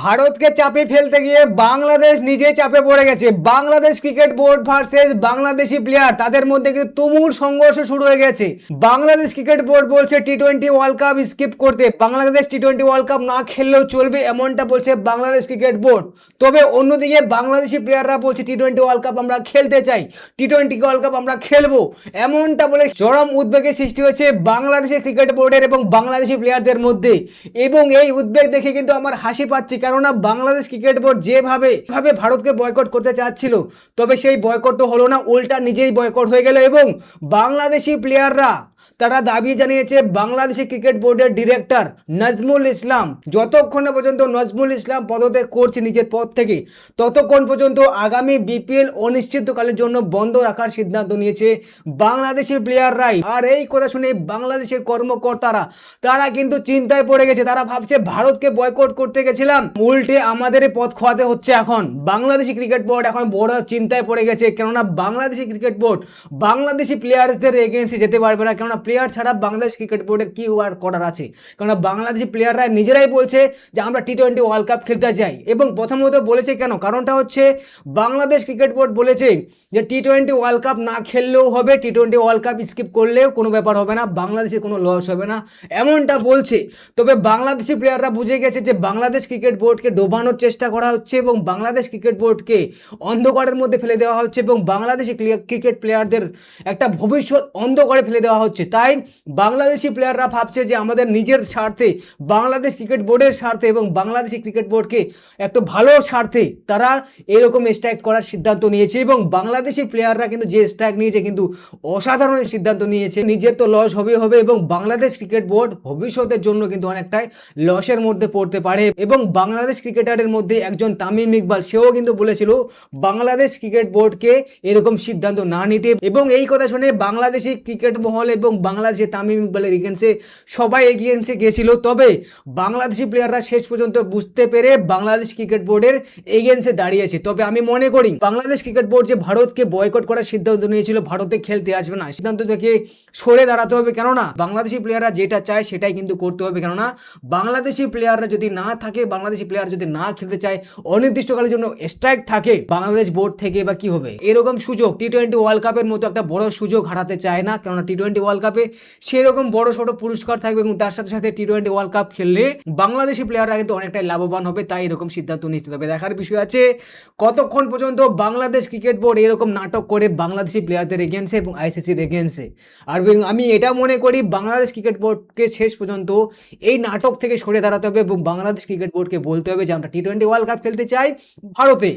ভারতকে চাপে ফেলতে গিয়ে বাংলাদেশ নিজে চাপে পড়ে গেছে। Bangladesh cricket board versus Bangladeshi player তাদের মধ্যে কিন্তু তুমুল সংঘর্ষ শুরু হয়ে গেছে। বাংলাদেশ ক্রিকেট বোর্ড বলছে T twenty world cup skip করতে। Bangladesh T twenty world cup না খেললেও চলবে এমনটা বলছে বাংলাদেশ ক্রিকেট বোর্ড। তবে অন্যদিকে বাংলাদেশি প্লেয়াররা বলছে টি টোয়েন্টি ওয়ার্ল্ড কাপ আমরা খেলতে চাই। টি টোয়েন্টি ওয়ার্ল্ড কাপ আমরা খেলব। এমনটা বলে চরম উদ্বেগের সৃষ্টি হয়েছে বাংলাদেশের ক্রিকেট বোর্ডের এবং বাংলাদেশি প্লেয়ারদের মধ্যে। এবং এই উদ্বেগ দেখে কিন্তু আমার হাসি পাচ্ছে কেননা বাংলাদেশ ক্রিকেট বোর্ড যেভাবে ভাবে ভারতকে বয়কট করতে চাচ্ছিল, তবে সেই বয়কট তো হলো না, উল্টা নিজেই বয়কট হয়ে গেল এবং বাংলাদেশি প্লেয়াররা তারা দাবি জানিয়েছে বাংলাদেশি ক্রিকেট বোর্ডের ডিরেক্টর নজমুল ইসলাম যতক্ষণ পর্যন্ত নজমুল ইসলাম পদত্যাগ করছে নিজের পদ থেকে, ততক্ষণ পর্যন্ত আগামী বিপিএল অনিশ্চিতকালের জন্য বন্ধ রাখার সিদ্ধান্ত নিয়েছে বাংলাদেশি প্লেয়াররাই আর এই কথা শুনে বাংলাদেশের কর্মকর্তারা, তারা কিন্তু চিন্তায় পড়ে গেছে। তারা ভাবছে ভারতকে বয়কট করতে গেছিলাম। উল্টে আমাদের পথ খোয়াতে হচ্ছে এখন। বাংলাদেশি ক্রিকেট বোর্ড এখন বড় চিন্তায় পড়ে গেছে। কেননা বাংলাদেশি ক্রিকেট বোর্ড বাংলাদেশি প্লেয়ার্সদের এগেন্সে যেতে পারবে না। কেননা প্লেয়ার ছাড়া বাংলাদেশ ক্রিকেট বোর্ডের কি আর করার আছে। কেননা বাংলাদেশি প্লেয়াররা নিজেরাই বলছে যে আমরা টি টোয়েন্টি ওয়ার্ল্ড কাপ খেলতে চাই। এবং প্রথমত বলেছে কেন? কারণটা হচ্ছে বাংলাদেশ ক্রিকেট বোর্ড বলেছে যে টি টোয়েন্টি ওয়ার্ল্ড কাপ না খেললেও হবে T twenty world cup skip করলেও কোনো ব্যাপার হবে না বাংলাদেশের কোনো লস হবে না, এমনটা বলছে। তবে বাংলাদেশি প্লেয়াররা বুঝে গেছে যে বাংলাদেশ ক্রিকেট বোর্ডকে ডোবানোর চেষ্টা করা হচ্ছে এবং বাংলাদেশ ক্রিকেট বোর্ডকে অন্ধকারের মধ্যে ফেলে দেওয়া হচ্ছে এবং বাংলাদেশি ক্রিকেট প্লেয়ারদের একটা ভবিষ্যৎ অন্ধকারে ফেলে দেওয়া হচ্ছে। তাই বাংলাদেশি প্লেয়াররা ভাবছে যে আমাদের নিজের স্বার্থে, বাংলাদেশ ক্রিকেট বোর্ডের স্বার্থে এবং বাংলাদেশি ক্রিকেট বোর্ডকে একটু ভালো স্বার্থে তারা এরকম স্ট্রাইক করার সিদ্ধান্ত নিয়েছে এবং বাংলাদেশি প্লেয়াররা কিন্তু যে স্ট্রাইক নিয়েছে কিন্তু অসাধারণ সিদ্ধান্ত নিয়েছে। নিজের তো লস হবে হবে এবং বাংলাদেশ ক্রিকেট বোর্ড ভবিষ্যতের জন্য কিন্তু অনেকটাই লসের মধ্যে পড়তে পারে এবং বাংলাদেশ ক্রিকেটারের মধ্যে একজন তামিম ইকবাল, সেও কিন্তু বলেছিল বাংলাদেশ ক্রিকেট বোর্ডকে এরকম সিদ্ধান্ত না নিতে। এবং এই কথা শুনে বাংলাদেশি ক্রিকেট মহল এবং বাংলাদেশে তামিম ইকবালের এগেন্সে সবাই এগিয়েন্সে গিয়েছিল তবে বাংলাদেশি প্লেয়াররা শেষ পর্যন্ত বুঝতে পেরে বাংলাদেশ ক্রিকেট বোর্ডের এগেন্সে দাঁড়িয়েছে তবে আমি মনে করি, বাংলাদেশ ক্রিকেট বোর্ড যে ভারতকে বয়কট করার সিদ্ধান্ত নিয়েছিল, ভারতে খেলতে আসবে না। সিদ্ধান্ত থেকে সরে দাঁড়াতে হবে কেননা, বাংলাদেশি প্লেয়াররা যেটা চায় সেটাই কিন্তু করতে হবে। কেননা, বাংলাদেশি প্লেয়াররা যদি না থাকে, বাংলাদেশি প্লেয়ার যদি না খেলতে চায়, অনির্দিষ্টকালের জন্য স্ট্রাইক থাকে, বাংলাদেশ বোর্ড থেকে বা কি হবে? এরকম সুযোগ টি টোয়েন্টি ওয়ার্ল্ড কাপের মতো একটা বড় সুযোগ হারাতে চায় না। কেননা টি টোয়েন্টি ওয়ার্ল্ড কাপে সেরকম বড় ছোট পুরস্কার থাকবে এবং তার সাথে সাথে টি টোয়েন্টি ওয়ার্ল্ড কাপ খেললে বাংলাদেশি প্লেয়াররা কিন্তু অনেকটাই লাভবান হবে, তাই এরকম সিদ্ধান্ত নিতে হবে। দেখার বিষয় আছে, কতক্ষণ পর্যন্ত বাংলাদেশ ক্রিকেট বোর্ড এরকম নাটক করে বাংলাদেশি প্লেয়ারদের এগেন্সে এবং আইসিসির এগেন্সে আর আমি এটা মনে করি, বাংলাদেশ ক্রিকেট বোর্ডকে শেষ পর্যন্ত এই নাটক থেকে সরে দাঁড়াতে হবে এবং বাংলাদেশ ক্রিকেট বোর্ডকে বলতে হবে যে আমরা টি টোয়েন্টি ওয়ার্ল্ড কাপ খেলতে চাই ভারতে।